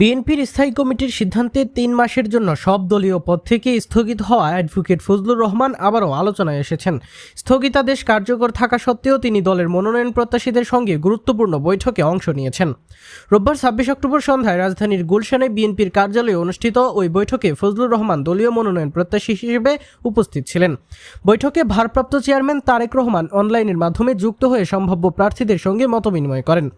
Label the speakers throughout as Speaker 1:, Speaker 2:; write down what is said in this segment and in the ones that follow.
Speaker 1: বিএনপির স্থায়ী কমিটির সিদ্ধান্তে তিন মাসের জন্য সব দলীয় পদ থেকে স্থগিত হওয়া অ্যাডভোকেট ফজলুর রহমান আবারও আলোচনায় এসেছেন। স্থগিতাদেশ কার্যকর থাকা সত্ত্বেও তিনি দলের মনোনয়ন প্রত্যাশীদের সঙ্গে গুরুত্বপূর্ণ বৈঠকে অংশ নিয়েছেন। রোববার ছাব্বিশ অক্টোবর সন্ধ্যায় রাজধানীর গুলশানে বিএনপির কার্যালয়ে অনুষ্ঠিত ওই বৈঠকে ফজলুর রহমান দলীয় মনোনয়ন প্রত্যাশী হিসেবে উপস্থিত ছিলেন। বৈঠকে ভারপ্রাপ্ত চেয়ারম্যান তারেক রহমান অনলাইনের মাধ্যমে যুক্ত হয়ে সম্ভাব্য প্রার্থীদের সঙ্গে মতবিনিময় করেন।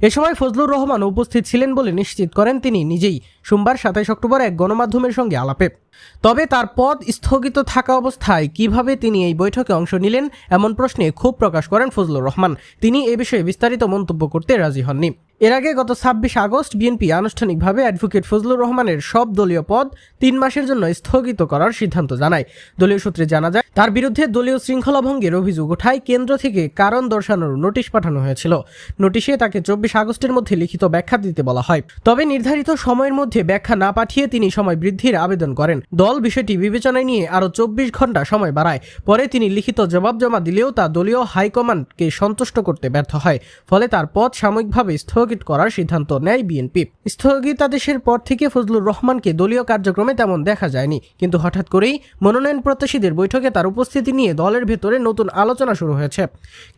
Speaker 1: এ সময় ফজলুর রহমান উপস্থিত ছিলেন বলে নিশ্চিত করেন তিনি নিজেই। সোমবার সাতাইশ অক্টোবর এক গণমাধ্যমের সঙ্গে আলাপে। তবে তার পদ স্থগিত থাকা অবস্থায় কীভাবে তিনি এই বৈঠকে অংশ নিলেন এমন প্রশ্নে ক্ষোভ প্রকাশ করেন ফজলুর রহমান। তিনি এ বিষয়ে বিস্তারিত মন্তব্য করতে রাজি হননি। এর আগে গত ছাব্বিশ আগস্ট বিএনপি আনুষ্ঠানিকভাবে অ্যাডভোকেট ফজলুর রহমানের সব দলীয় পদ তিন মাসের জন্য স্থগিত করার সিদ্ধান্ত জানায়। দলীয় সূত্রে জানা যায়, তার বিরুদ্ধে দলীয় শৃঙ্খলা ভঙ্গের অভিযোগ ওঠায় কেন্দ্র থেকে কারণ দর্শানোর নোটিশ পাঠানো হয়েছিল। নোটিশে তাকে চব্বিশ আগস্টের মধ্যে লিখিত ব্যাখ্যা দিতে বলা হয়। তবে নির্ধারিত সময়ের মধ্যে ব্যাখ্যা না পাঠিয়ে তিনি সময় বৃদ্ধির আবেদন করেন। দল বিষয়টি বিবেচনায় নিয়ে আরও চব্বিশ ঘণ্টা সময় বাড়ায়। পরে তিনি লিখিত জবাব জমা দিলেও তা দলীয় হাইকমান্ডকে সন্তুষ্ট করতে ব্যর্থ হয়। ফলে তার পদ সাময়িকভাবে স্থগিত করার সিদ্ধান্ত নেয় বিএনপি। স্থগিতাদেশের পর থেকে ফজলুর রহমানকে দলীয় কার্যক্রমে তেমন দেখা যায়নি। কিন্তু হঠাৎ করেই মনোনয়ন প্রত্যাশীদের বৈঠকে তার উপস্থিতি নিয়ে দলের ভেতরে নতুন আলোচনা শুরু হয়েছে।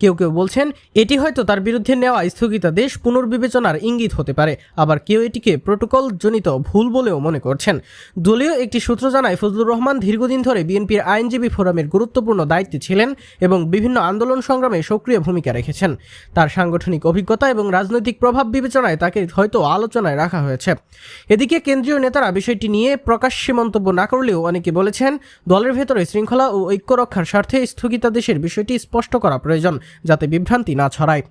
Speaker 1: কেউ কেউ বলছেন, এটি হয়তো তার বিরুদ্ধে নেওয়া স্থগিতাদেশ পুনর্বিবেচনার ইঙ্গিত হতে পারে। আবার কেউ এটিকে প্রোটোকল জনিত ভুল বলেও মনে করছেন। দলীয় একটি সূত্র জানায়, ফজলুর রহমান দীর্ঘদিন ধরে বিএনপির আইনজীবী ফোরামের গুরুত্বপূর্ণ দায়িত্বে ছিলেন এবং বিভিন্ন আন্দোলন সংগ্রামে সক্রিয় ভূমিকা রেখেছেন। তার সাংগঠনিক অভিজ্ঞতা এবং রাজনৈতিক প্রভাব বিবেচনায় তাকে হয়তো আলোচনায় রাখা হয়েছে। এদিকে কেন্দ্রীয় নেতারা বিষয়টি নিয়ে প্রকাশ্যে মন্তব্য না করলেও অনেকে বলেছেন, দলের ভেতরে শৃঙ্খলা ও ঐক্য রক্ষার স্বার্থে স্থগিতাদেশের বিষয়টি স্পষ্ট করা প্রয়োজন, যাতে বিভ্রান্তি না ছড়ায়।